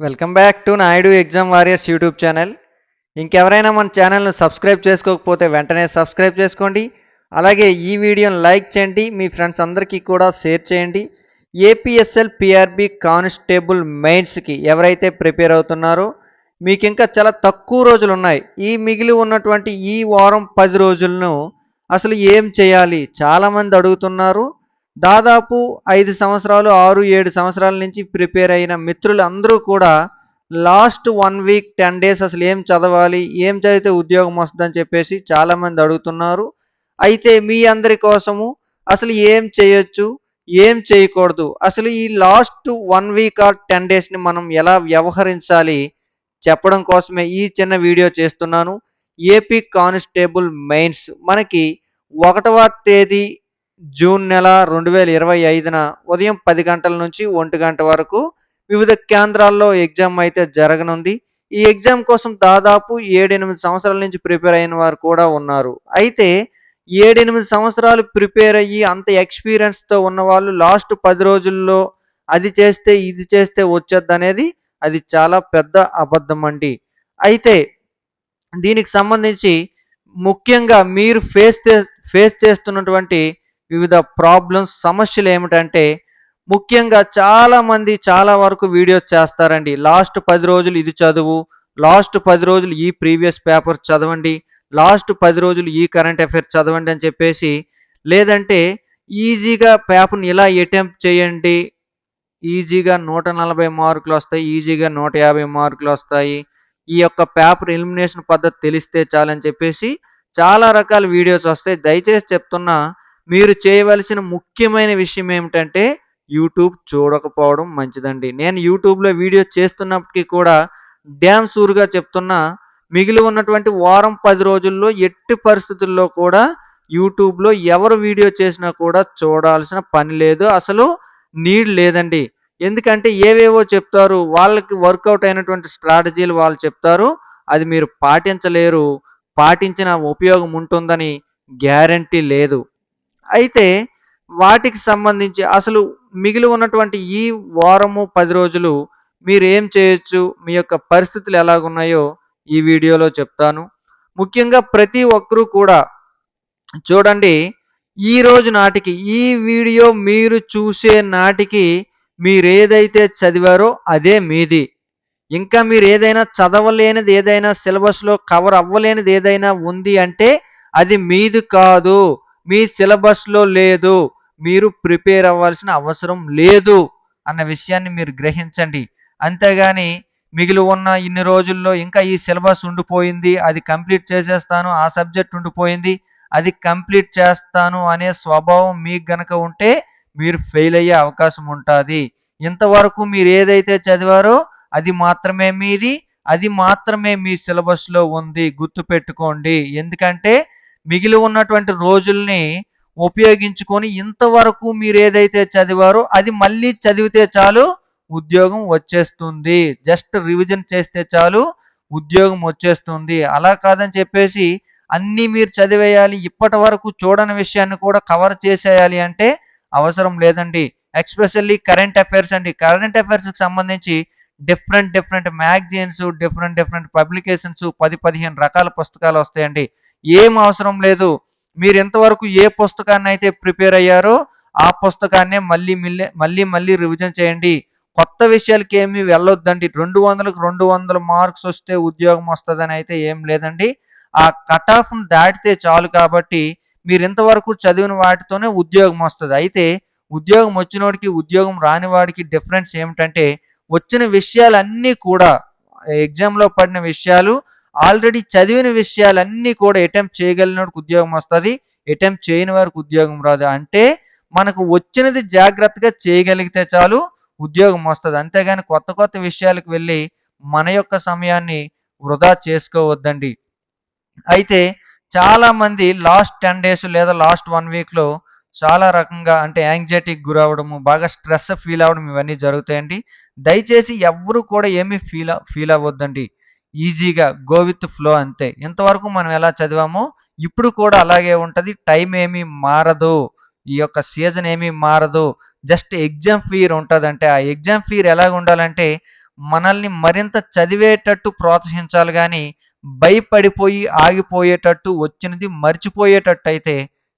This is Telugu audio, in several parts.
Welcome back to Naidu exam warriors YouTube channel. ఇంకెవరైనా మన ఛానల్ను సబ్స్క్రైబ్ చేసుకోకపోతే వెంటనే సబ్స్క్రైబ్ చేసుకోండి. అలాగే ఈ వీడియోను లైక్ చేయండి. మీ ఫ్రెండ్స్ అందరికీ కూడా షేర్ చేయండి. ఏపీఎస్ఎల్ పిఆర్బి కానిస్టేబుల్ మెయిన్స్కి ఎవరైతే ప్రిపేర్ అవుతున్నారో మీకు ఇంకా చాలా తక్కువ రోజులు ఉన్నాయి. ఈ మిగిలి ఉన్నటువంటి ఈ వారం పది రోజులను అసలు ఏం చేయాలి? చాలామంది అడుగుతున్నారు. దాదాపు ఐదు సంవత్సరాలు ఆరు ఏడు సంవత్సరాల నుంచి ప్రిపేర్ అయిన మిత్రులు అందరూ కూడా last one week ten days అసలు ఏం చదవాలి ఏం చదివితే ఉద్యోగం వస్తుందని చెప్పేసి చాలామంది అడుగుతున్నారు. అయితే మీ అందరి కోసము అసలు ఏం చేయొచ్చు ఏం చేయకూడదు అసలు ఈ last one week or ten డేస్ని మనం ఎలా వ్యవహరించాలి చెప్పడం కోసమే ఈ చిన్న వీడియో చేస్తున్నాను. ఏపీ కానిస్టేబుల్ మెయిన్స్ మనకి ఒకటవ తేదీ జూన్ నెల రెండు వేల ఇరవై ఐదున ఉదయం పది గంటల నుంచి ఒంటి గంట వరకు వివిధ కేంద్రాల్లో ఎగ్జామ్ అయితే జరగనుంది. ఈ ఎగ్జామ్ కోసం దాదాపు ఏడెనిమిది సంవత్సరాల నుంచి ప్రిపేర్ అయిన వారు కూడా ఉన్నారు. అయితే ఏడెనిమిది సంవత్సరాలు ప్రిపేర్ అయ్యి అంత ఎక్స్పీరియన్స్తో ఉన్న వాళ్ళు లాస్ట్ పది రోజుల్లో అది చేస్తే ఇది చేస్తే వచ్చేది అనేది అది చాలా పెద్ద అబద్ధం అండి. అయితే దీనికి సంబంధించి ముఖ్యంగా మీరు ఫేస్ ఫేస్ చేస్తున్నటువంటి వివిధ ప్రాబ్లమ్స్ సమస్యలు ఏమిటంటే ముఖ్యంగా చాలామంది చాలా వరకు వీడియోస్ చేస్తారండి. లాస్ట్ పది రోజులు ఇది చదువు లాస్ట్ పది రోజులు ఈ ప్రీవియస్ పేపర్ చదవండి లాస్ట్ పది రోజులు ఈ కరెంట్ అఫైర్స్ చదవండి అని చెప్పేసి లేదంటే ఈజీగా పేపర్ని ఇలా అటెంప్ట్ చేయండి. ఈజీగా నూట నలభై మార్కులు వస్తాయి ఈజీగా నూట యాభై మార్కులు వస్తాయి. ఈ యొక్క పేపర్ ఎలిమినేషన్ పద్ధతి తెలిస్తే చాలని చెప్పేసి చాలా రకాల వీడియోస్ వస్తాయి. దయచేసి చెప్తున్నా మీరు చేయవలసిన ముఖ్యమైన విషయం ఏమిటంటే యూట్యూబ్ చూడకపోవడం మంచిదండి. నేను యూట్యూబ్లో వీడియో చేస్తున్నప్పటికీ కూడా డ్యామ్ సూరుగా చెప్తున్నా మిగిలి ఉన్నటువంటి వారం పది రోజుల్లో ఎట్టి పరిస్థితుల్లో కూడా యూట్యూబ్లో ఎవరు వీడియో చేసినా కూడా చూడాల్సిన పని లేదు. అసలు నీడ్ లేదండి. ఎందుకంటే ఏవేవో చెప్తారు వాళ్ళకి వర్కౌట్ అయినటువంటి స్ట్రాటజీలు వాళ్ళు చెప్తారు అది మీరు పాటించలేరు పాటించిన ఉపయోగం ఉంటుందని గ్యారంటీ లేదు. అయితే వాటికి సంబంధించి అసలు మిగిలి ఉన్నటువంటి ఈ వారము పది రోజులు మీరు ఏం చేయొచ్చు? మీ యొక్క పరిస్థితులు ఎలాగున్నాయో ఈ వీడియోలో చెప్తాను. ముఖ్యంగా ప్రతి ఒక్కరూ కూడా చూడండి ఈ రోజు నాటికి ఈ వీడియో మీరు చూసే నాటికి మీరు ఏదైతే చదివారో అదే మీది. ఇంకా మీరు ఏదైనా చదవలేనిది ఏదైనా సిలబస్లో కవర్ అవ్వలేనిది ఏదైనా ఉంది అంటే అది మీది కాదు. మీ సిలబస్లో లేదు మీరు ప్రిపేర్ అవ్వాల్సిన అవసరం లేదు అన్న విషయాన్ని మీరు గ్రహించండి. అంతేగాని మిగిలి ఉన్న ఇన్ని రోజుల్లో ఇంకా ఈ సిలబస్ ఉండిపోయింది అది కంప్లీట్ చేసేస్తాను ఆ సబ్జెక్ట్ ఉండిపోయింది అది కంప్లీట్ చేస్తాను అనే స్వభావం మీకు గనక ఉంటే మీరు ఫెయిల్ అయ్యే అవకాశం ఉంటుంది. ఇంతవరకు మీరు ఏదైతే చదివారో అది మాత్రమే మీది అది మాత్రమే మీ సిలబస్లో ఉంది. గుర్తుపెట్టుకోండి. ఎందుకంటే మిగిలి ఉన్నటువంటి రోజుల్ని ఉపయోగించుకొని ఇంతవరకు మీరు ఏదైతే చదివారో అది మళ్ళీ చదివితే చాలు ఉద్యోగం వచ్చేస్తుంది. జస్ట్ రివిజన్ చేస్తే చాలు ఉద్యోగం వచ్చేస్తుంది. అలా కాదని చెప్పేసి అన్నీ మీరు చదివేయాలి ఇప్పటి వరకు చూడని విషయాన్ని కూడా కవర్ చేసేయాలి అంటే అవసరం లేదండి. ఎక్స్పెషల్లీ కరెంట్ అఫైర్స్ అండి. కరెంట్ అఫైర్స్కి సంబంధించి different different magazines different different publications పది పదిహేను రకాల పుస్తకాలు వస్తాయండి. ఏం అవసరం లేదు. మీరు ఇంతవరకు ఏ పుస్తకాన్ని అయితే ప్రిపేర్ అయ్యారో ఆ పుస్తకాన్నే మళ్ళీ మిల్లే మళ్ళీ మళ్ళీ రివిజన్ చేయండి. కొత్త విషయాలకి ఏమి వెళ్ళొద్దండి. రెండు వందలకు రెండు వందల మార్క్స్ వస్తే ఉద్యోగం వస్తుందని అయితే ఏం లేదండి. ఆ కట్ ఆఫ్ను దాటితే చాలు కాబట్టి మీరు ఇంతవరకు చదివిన వాటితోనే ఉద్యోగం వస్తుంది. అయితే ఉద్యోగం వచ్చినోడికి ఉద్యోగం రాని వాడికి డిఫరెన్స్ ఏమిటంటే వచ్చిన విషయాలన్నీ కూడా ఎగ్జామ్లో పడిన విషయాలు ఆల్రెడీ చదివిన విషయాలన్నీ కూడా అటెంప్ట్ చేయగలిగినోడికి ఉద్యోగం వస్తుంది అటెంప్ట్ చేయని వారికి ఉద్యోగం రాదు. అంటే మనకు వచ్చినది జాగ్రత్తగా చేయగలిగితే చాలు ఉద్యోగం వస్తుంది. అంతేగాని కొత్త కొత్త విషయాలకు వెళ్ళి మన యొక్క సమయాన్ని వృధా చేసుకోవద్దండి. అయితే చాలామంది లాస్ట్ టెన్ డేస్ లేదా లాస్ట్ వన్ వీక్లో చాలా రకంగా అంటే యాంగ్జైటీకి గురవడము బాగా స్ట్రెస్ ఫీల్ అవ్వడం ఇవన్నీ జరుగుతాయండి. దయచేసి ఎవరు కూడా ఏమీ ఫీల్ ఫీల్ అవ్వద్దండి. ఈజీగా గో విత్ ఫ్లో అంతే. ఇంతవరకు మనం ఎలా చదివామో ఇప్పుడు కూడా అలాగే ఉంటుంది. టైం ఏమీ మారదు. ఈ యొక్క సీజన్ ఏమీ మారదు. జస్ట్ ఎగ్జామ్ ఫీర్ ఉంటుంది అంటే ఆ ఎగ్జామ్ ఫీర్ ఎలాగ ఉండాలంటే మనల్ని మరింత చదివేటట్టు ప్రోత్సహించాలి కానీ భయపడిపోయి ఆగిపోయేటట్టు వచ్చినది మర్చిపోయేటట్టు అయితే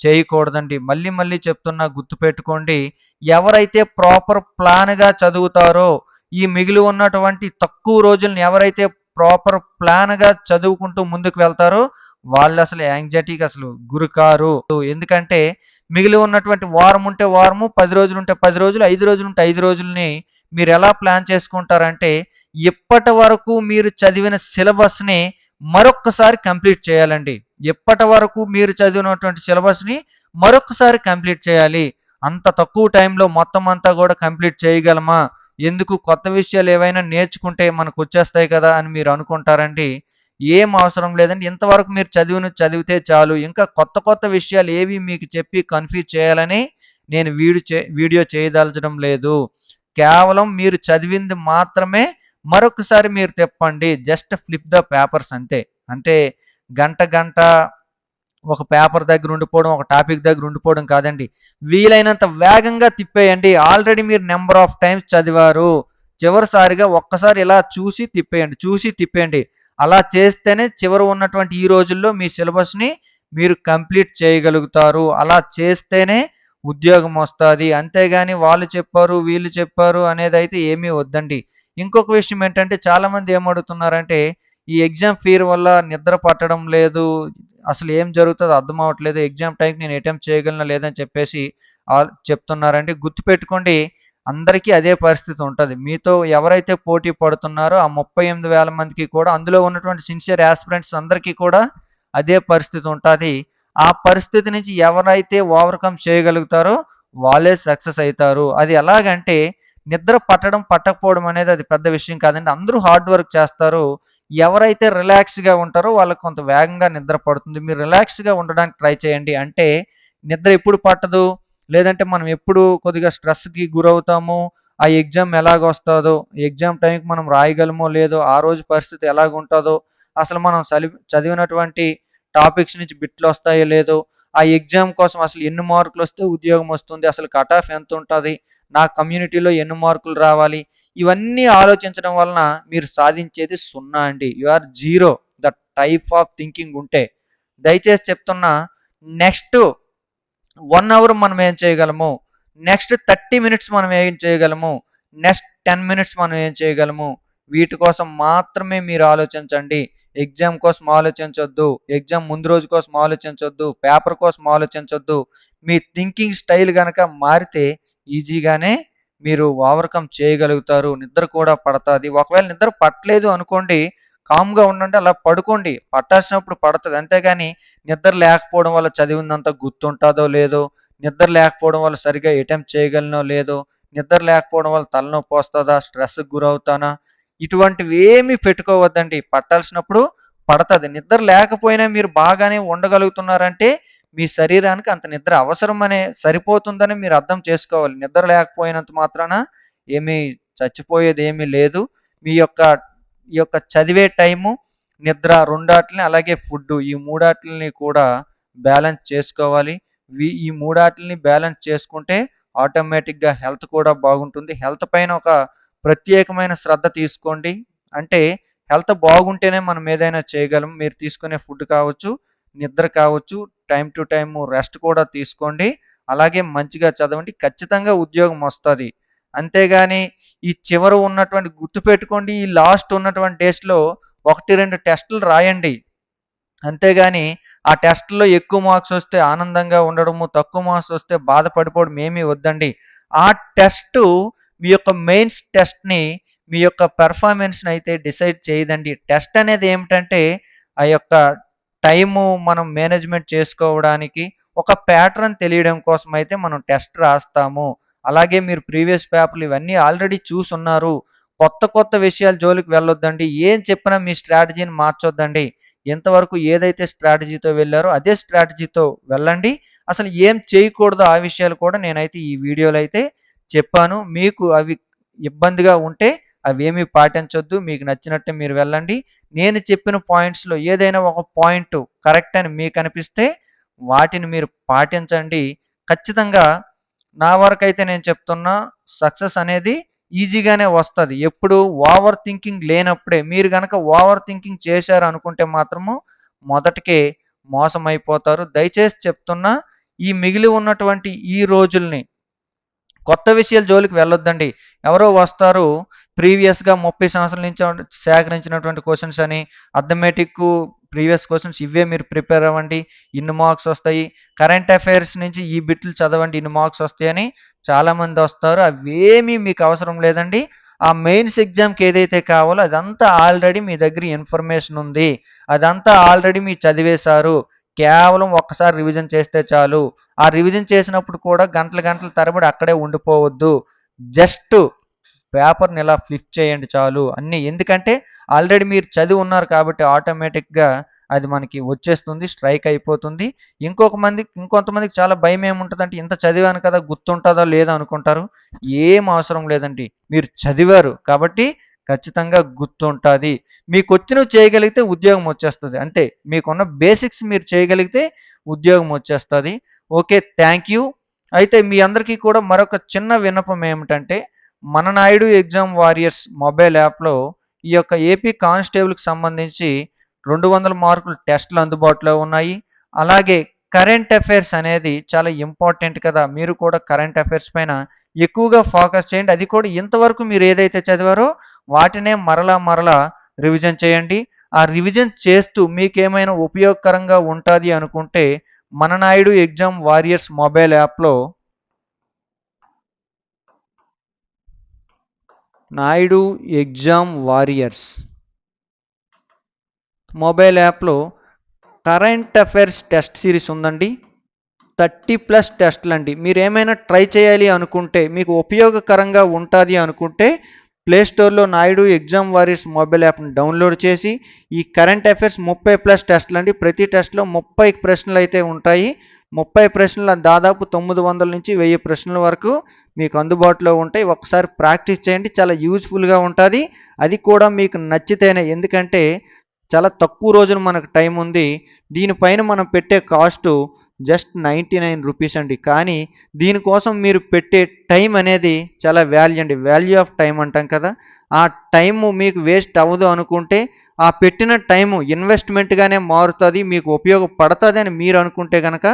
చేయకూడదండి. మళ్ళీ మళ్ళీ చెప్తున్నా గుర్తుపెట్టుకోండి. ఎవరైతే ప్రాపర్ ప్లాన్గా చదువుతారో ఈ మిగిలి ఉన్నటువంటి తక్కువ రోజులను ఎవరైతే ప్రాపర్ ప్లాన్గా చదువుకుంటూ ముందుకు వెళ్తారో. వాళ్ళు అసలు యాంగ్జైటీకి అసలు గురికారు. ఎందుకంటే మిగిలి ఉన్నటువంటి వారం ఉంటే వారము పది రోజులు ఉంటే పది రోజులు ఐదు రోజులు ఉంటే ఐదు రోజులని మీరు ఎలా ప్లాన్ చేసుకుంటారంటే ఇప్పటి వరకు మీరు చదివిన సిలబస్ని మరొక్కసారి కంప్లీట్ చేయాలండి. ఇప్పటి వరకు మీరు చదివినటువంటి సిలబస్ని మరొకసారి కంప్లీట్ చేయాలి. అంత తక్కువ టైంలో మొత్తం అంతా కూడా కంప్లీట్ చేయగలమా? ఎందుకు కొత్త విషయాలు ఏవైనా నేర్చుకుంటే మనకు వచ్చేస్తాయి కదా అని మీరు అనుకుంటారండి. ఏం అవసరం లేదండి. ఇంతవరకు మీరు చదివిన చదివితే చాలు. ఇంకా కొత్త కొత్త విషయాలు ఏవి మీకు చెప్పి కన్ఫ్యూజ్ చేయాలని నేను వీడియో చే వీడియో చేయదలచడం లేదు. కేవలం మీరు చదివింది మాత్రమే మరొకసారి మీరు తెప్పండి. జస్ట్ ఫ్లిప్ ద పేపర్స్ అంతే. అంటే గంట గంట ఒక పేపర్ దగ్గర ఉండిపోవడం ఒక టాపిక్ దగ్గర ఉండిపోవడం కాదండి. వీలైనంత వేగంగా తిప్పేయండి. ఆల్రెడీ మీరు నెంబర్ ఆఫ్ టైమ్స్ చదివారు. చివరిసారిగా ఒక్కసారి ఇలా చూసి తిప్పేయండి చూసి తిప్పేయండి. అలా చేస్తేనే చివరి ఉన్నటువంటి ఈ రోజుల్లో మీ సిలబస్ని మీరు కంప్లీట్ చేయగలుగుతారు. అలా చేస్తేనే ఉద్యోగం వస్తుంది. అంతేగాని వాళ్ళు చెప్పారు వీళ్ళు చెప్పారు అనేది అయితే ఏమీ వద్దండి. ఇంకొక విషయం ఏంటంటే చాలామంది ఏమడుగుతున్నారంటే ఈ ఎగ్జామ్ ఫీర్ వల్ల నిద్ర పట్టడం లేదు. అసలు ఏం జరుగుతుందో అర్థం అవ్వట్లేదు. ఎగ్జామ్ టైంకి నేను అటెంప్ట్ చేయగలను లేదని చెప్పేసి చెప్తున్నారంటే గుర్తుపెట్టుకోండి అందరికీ అదే పరిస్థితి ఉంటుంది. మీతో ఎవరైతే పోటీ పడుతున్నారో ఆ ముప్పై ఎనిమిది వేల మందికి కూడా అందులో ఉన్నటువంటి సిన్సియర్ యాస్పిరెంట్స్ అందరికీ కూడా అదే పరిస్థితి ఉంటుంది. ఆ పరిస్థితి నుంచి ఎవరైతే ఓవర్కమ్ చేయగలుగుతారో వాళ్ళే సక్సెస్ అవుతారు. అది ఎలాగంటే నిద్ర పట్టడం పట్టకపోవడం అనేది అది పెద్ద విషయం కాదండి. అందరూ హార్డ్ వర్క్ చేస్తారు. ఎవరైతే రిలాక్స్గా ఉంటారో వాళ్ళకి కొంత వేగంగా నిద్ర పడుతుంది. మీరు రిలాక్స్గా ఉండడానికి ట్రై చేయండి. అంటే నిద్ర ఎప్పుడు పట్టదు? లేదంటే మనం ఎప్పుడు కొద్దిగా స్ట్రెస్కి గురవుతాము? ఆ ఎగ్జామ్ ఎలాగొస్తుందో? ఎగ్జామ్ టైంకి మనం రాయగలమో లేదో? ఆ రోజు పరిస్థితి ఎలాగుంటుందో? అసలు మనం చలి చదివినటువంటి టాపిక్స్ నుంచి బిట్లు వస్తాయో లేదో? ఆ ఎగ్జామ్ కోసం అసలు ఎన్ని మార్కులు వస్తే ఉద్యోగం వస్తుంది? అసలు కట్ ఆఫ్ ఎంత ఉంటుంది నా కమ్యూనిటీలో ఎన్ని మార్కులు రావాలి? ఇవన్నీ ఆలోచించడం వలన మీరు సాధించేది సున్నా అండి. You are zero the type of thinking ఉంటే. దయచేసి చెప్తున్నా నెక్స్ట్ వన్ అవర్ మనం ఏం చేయగలము? నెక్స్ట్ థర్టీ మినిట్స్ మనం ఏం చేయగలము? నెక్స్ట్ టెన్ మినిట్స్ మనం ఏం చేయగలము? వీటి కోసం మాత్రమే మీరు ఆలోచించండి. ఎగ్జామ్ కోసం ఆలోచించొద్దు. ఎగ్జామ్ ముందు రోజు కోసం ఆలోచించొద్దు. పేపర్ కోసం ఆలోచించొద్దు. మీ థింకింగ్ స్టైల్ కనుక మారితే ఈజీగానే మీరు ఓవర్కమ్ చేయగలుగుతారు. నిద్ర కూడా పడుతుంది. ఒకవేళ నిద్ర పట్టలేదు అనుకోండి కామ్గా ఉండండి అలా పడుకోండి. పట్టాల్సినప్పుడు పడుతుంది. అంతేగాని నిద్ర లేకపోవడం వల్ల చదివిందంత గుర్తుంటుందో లేదో నిద్ర లేకపోవడం వల్ల సరిగా అటెంప్ట్ చేయగలనో లేదో నిద్ర లేకపోవడం వల్ల తలనొప్పి వస్తుందా స్ట్రెస్కి గురవుతానా ఇటువంటివి ఏమీ పెట్టుకోవద్దండి. పట్టాల్సినప్పుడు పడుతుంది. నిద్ర లేకపోయినా మీరు బాగానే ఉండగలుగుతున్నారంటే మీ శరీరానికి అంత నిద్ర అవసరమనే సరిపోతుందని మీరు అర్థం చేసుకోవాలి. నిద్ర లేకపోయినంత మాత్రాన ఏమీ చచ్చిపోయేది ఏమీ లేదు. మీ యొక్క ఈ యొక్క చదివే టైము నిద్ర రెండాటిని అలాగే ఫుడ్ ఈ మూడాటిని కూడా బ్యాలెన్స్ చేసుకోవాలి. ఈ మూడాటిని బ్యాలెన్స్ చేసుకుంటే ఆటోమేటిక్గా హెల్త్ కూడా బాగుంటుంది. హెల్త్ పైన ఒక ప్రత్యేకమైన శ్రద్ధ తీసుకోండి. అంటే హెల్త్ బాగుంటేనే మనం ఏదైనా చేయగలం. మీరు తీసుకునే ఫుడ్ కావచ్చు నిద్ర కావచ్చు టైం టు టైం రెస్ట్ కూడా తీసుకోండి. అలాగే మంచిగా చదవండి. ఖచ్చితంగా ఉద్యోగం వస్తుంది. అంతేగాని ఈ చివరి ఉన్నటువంటి గుర్తుపెట్టుకోండి ఈ లాస్ట్ ఉన్నటువంటి డేస్లో ఒకటి రెండు టెస్టులు రాయండి. అంతేగాని ఆ టెస్ట్లో ఎక్కువ మార్క్స్ వస్తే ఆనందంగా ఉండడము తక్కువ మార్క్స్ వస్తే బాధపడిపోవడం ఏమీ వద్దండి. ఆ టెస్ట్ మీ యొక్క మెయిన్స్ టెస్ట్ని మీ యొక్క పెర్ఫార్మెన్స్ని అయితే డిసైడ్ చేయదండి. టెస్ట్ అనేది ఏమిటంటే ఆ యొక్క టైము మనం మేనేజ్మెంట్ చేసుకోవడానికి ఒక ప్యాటర్న్ తెలియడం కోసం అయితే మనం టెస్ట్ రాస్తాము. అలాగే మీరు ప్రీవియస్ పేపర్లు ఇవన్నీ ఆల్రెడీ చూసున్నారు. కొత్త కొత్త విషయాలు జోలికి వెళ్ళొద్దండి. ఏం చెప్పినా మీ స్ట్రాటజీని మార్చొద్దండి. ఎంతవరకు ఏదైతే స్ట్రాటజీతో వెళ్ళారో అదే స్ట్రాటజీతో వెళ్ళండి. అసలు ఏం చేయకూడదో ఆ విషయాలు కూడా నేనైతే ఈ వీడియోలో అయితే చెప్పాను. మీకు అవి ఇబ్బందిగా ఉంటే అవేమీ పాటించొద్దు. మీకు నచ్చినట్టు మీరు వెళ్ళండి. నేను చెప్పిన పాయింట్స్లో ఏదైనా ఒక పాయింట్ కరెక్ట్ అని మీకు అనిపిస్తే వాటిని మీరు పాటించండి. ఖచ్చితంగా నా వరకు అయితే నేను చెప్తున్నా సక్సెస్ అనేది ఈజీగానే వస్తుంది. ఎప్పుడు ఓవర్ థింకింగ్ లేనప్పుడే. మీరు కనుక ఓవర్ థింకింగ్ చేశారు అనుకుంటే మాత్రము మొదటికే మోసం అయిపోతారు దయచేసి చెప్తున్నా ఈ మిగిలి ఉన్నటువంటి ఈ రోజుల్ని కొత్త విషయాల జోలికి వెళ్ళొద్దండి. ఎవరో వస్తారు ప్రీవియస్గా ముప్పై సంవత్సరాల నుంచి సేకరించినటువంటి క్వశ్చన్స్ అని అథమెటిక్ ప్రీవియస్ క్వశ్చన్స్ ఇవే మీరు ప్రిపేర్ అవ్వండి. ఇన్ని మార్క్స్ వస్తాయి. కరెంట్ అఫైర్స్ నుంచి ఈ బిట్లు చదవండి. ఇన్ని మార్క్స్ వస్తాయని చాలామంది వస్తారు. అవేమీ మీకు అవసరం లేదండి. ఆ మెయిన్స్ ఎగ్జామ్కి ఏదైతే కావాలో అదంతా ఆల్రెడీ మీ దగ్గర ఇన్ఫర్మేషన్ ఉంది. అదంతా ఆల్రెడీ మీరు చదివేశారు. కేవలం ఒక్కసారి రివిజన్ చేస్తే చాలు. ఆ రివిజన్ చేసినప్పుడు కూడా గంటల గంటల తరబడి అక్కడే ఉండిపోవద్దు. జస్ట్ పేపర్ని ఇలా ఫ్లిప్ చేయండి చాలు అన్ని. ఎందుకంటే ఆల్రెడీ మీరు చదివి ఉన్నారు కాబట్టి ఆటోమేటిక్గా అది మనకి వచ్చేస్తుంది స్ట్రైక్ అయిపోతుంది. ఇంకొక మంది ఇంకొంతమందికి చాలా భయం ఏముంటుందంటే ఇంత చదివాను కదా గుర్తుంటుందో లేదో అనుకుంటారు. ఏం అవసరం లేదండి. మీరు చదివారు కాబట్టి ఖచ్చితంగా గుర్తుంటుంది. మీకు వచ్చినవి చేయగలిగితే ఉద్యోగం వచ్చేస్తుంది. అంతే. మీకున్న బేసిక్స్ మీరు చేయగలిగితే ఉద్యోగం వచ్చేస్తుంది. Okay thank you. అయితే మీ అందరికీ కూడా మరొక చిన్న విన్నపం ఏమిటంటే మన నాయుడు ఎగ్జామ్ వారియర్స్ మొబైల్ యాప్లో ఈ యొక్క ఏపీ కానిస్టేబుల్కి సంబంధించి రెండు వందల మార్కులు టెస్టులు అందుబాటులో ఉన్నాయి. అలాగే కరెంట్ అఫైర్స్ అనేది చాలా ఇంపార్టెంట్ కదా. మీరు కూడా కరెంట్ అఫైర్స్ పైన ఎక్కువగా ఫోకస్ చేయండి. అది కూడా ఇంతవరకు మీరు ఏదైతే చదివారో వాటినే మరలా మరలా రివిజన్ చేయండి. ఆ రివిజన్ చేస్తూ మీకేమైనా ఉపయోగకరంగా ఉంటుంది అనుకుంటే మన నాయుడు ఎగ్జామ్ వారియర్స్ మొబైల్ యాప్లో నాయుడు ఎగ్జామ్ వారియర్స్. మొబైల్ యాప్లో కరెంట్ అఫైర్స్ టెస్ట్ సిరీస్ ఉందండి. థర్టీ ప్లస్ టెస్ట్లు అండి మీరు ఏమైనా ట్రై చేయాలి అనుకుంటే మీకు ఉపయోగకరంగా ఉంటుంది అనుకుంటే ప్లేస్టోర్లో నాయుడు ఎగ్జామ్ వారియర్స్ మొబైల్ యాప్ని డౌన్లోడ్ చేసి ఈ కరెంట్ అఫైర్స్ ముప్పై ప్లస్ టెస్ట్లు అండి ప్రతి టెస్ట్లో ముప్పై ప్రశ్నలు అయితే ఉంటాయి. ముప్పై ప్రశ్నల దాదాపు తొమ్మిది వందల నుంచి వెయ్యి ప్రశ్నల వరకు మీకు అందుబాటులో ఉంటాయి. ఒకసారి ప్రాక్టీస్ చేయండి. చాలా యూజ్ఫుల్గా ఉంటుంది. అది కూడా మీకు నచ్చితేనే. ఎందుకంటే చాలా తక్కువ రోజులు మనకు టైం ఉంది. దీనిపైన మనం పెట్టే cost just ninety nine rupees అండి. కానీ దీనికోసం మీరు పెట్టే టైం అనేది చాలా వాల్యూ అండి. వాల్యూ ఆఫ్ టైం అంటాం కదా. ఆ టైము మీకు వేస్ట్ అవ్వదు అనుకుంటే ఆ పెట్టిన టైము ఇన్వెస్ట్మెంట్గానే మారుతుంది మీకు ఉపయోగపడుతుంది అని మీరు అనుకుంటే కనుక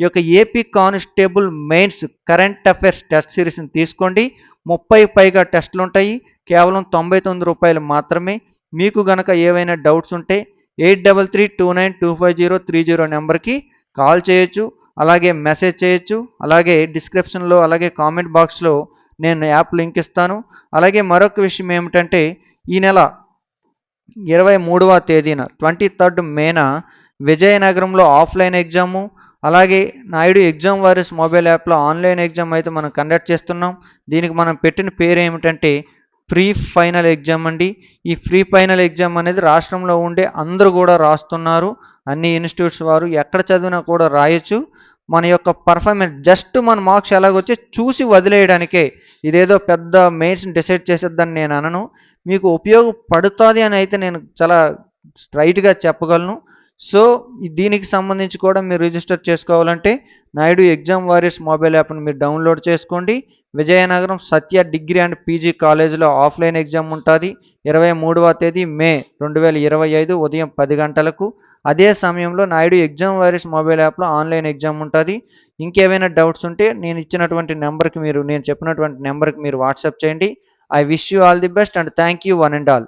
ఈ యొక్క AP constable mains current affairs test సిరీస్ని తీసుకోండి. ముప్పై పైగా టెస్టులు ఉంటాయి కేవలం తొంభై తొమ్మిది రూపాయలు మాత్రమే. మీకు గనక ఏవైనా డౌట్స్ ఉంటే eight double three two nine two five zero three zero నెంబర్కి కాల్ చేయొచ్చు. అలాగే మెసేజ్ చేయొచ్చు. అలాగే డిస్క్రిప్షన్లో అలాగే కామెంట్ బాక్స్లో నేను యాప్ లింక్ ఇస్తాను. అలాగే మరొక విషయం ఏమిటంటే ఈ నెల ఇరవై మూడవ తేదీన ట్వంటీ థర్డ్ మేన విజయనగరంలో ఆఫ్లైన్ ఎగ్జాము అలాగే నాయుడు ఎగ్జామ్ వారిస్ మొబైల్ యాప్లో ఆన్లైన్ ఎగ్జామ్ అయితే మనం కండక్ట్ చేస్తున్నాం. దీనికి మనం పెట్టిన పేరు ఏమిటంటే ప్రీ ఫైనల్ ఎగ్జామ్ అండి. ఈ ప్రీ ఫైనల్ ఎగ్జామ్ అనేది రాష్ట్రంలో ఉండే అందరూ కూడా రాస్తున్నారు. అన్ని ఇన్స్టిట్యూట్స్ వారు ఎక్కడ చదివినా కూడా రాయొచ్చు. మన యొక్క పర్ఫార్మెన్స్ జస్ట్ మన మార్క్స్ ఎలాగొచ్చి చూసి వదిలేయడానికే ఇదేదో పెద్ద మెయిన్స్ డిసైడ్ చేసేద్దని నేను అనను. మీకు ఉపయోగపడుతుంది అని అయితే నేను చాలా స్ట్రైట్గా చెప్పగలను. సో దీనికి సంబంధించి కూడా మీరు రిజిస్టర్ చేసుకోవాలంటే నాయుడు ఎగ్జామ్ వారియర్స్ మొబైల్ యాప్ని మీరు డౌన్లోడ్ చేసుకోండి. Vizianagaram Satya degree and PG కాలేజీలో ఆఫ్లైన్ ఎగ్జామ్ ఉంటుంది. ఇరవై మూడవ తేదీ మే రెండు వేల ఇరవై ఐదు ఉదయం పది గంటలకు. అదే సమయంలో నాయుడు ఎగ్జామ్ వారియర్స్ మొబైల్ యాప్లో ఆన్లైన్ ఎగ్జామ్ ఉంటుంది. ఇంకేమైనా డౌట్స్ ఉంటే నేను ఇచ్చినటువంటి నెంబర్కి మీరు నేను చెప్పినటువంటి నెంబర్కి మీరు వాట్సాప్ చేయండి. I wish you all the best and thank you one and all.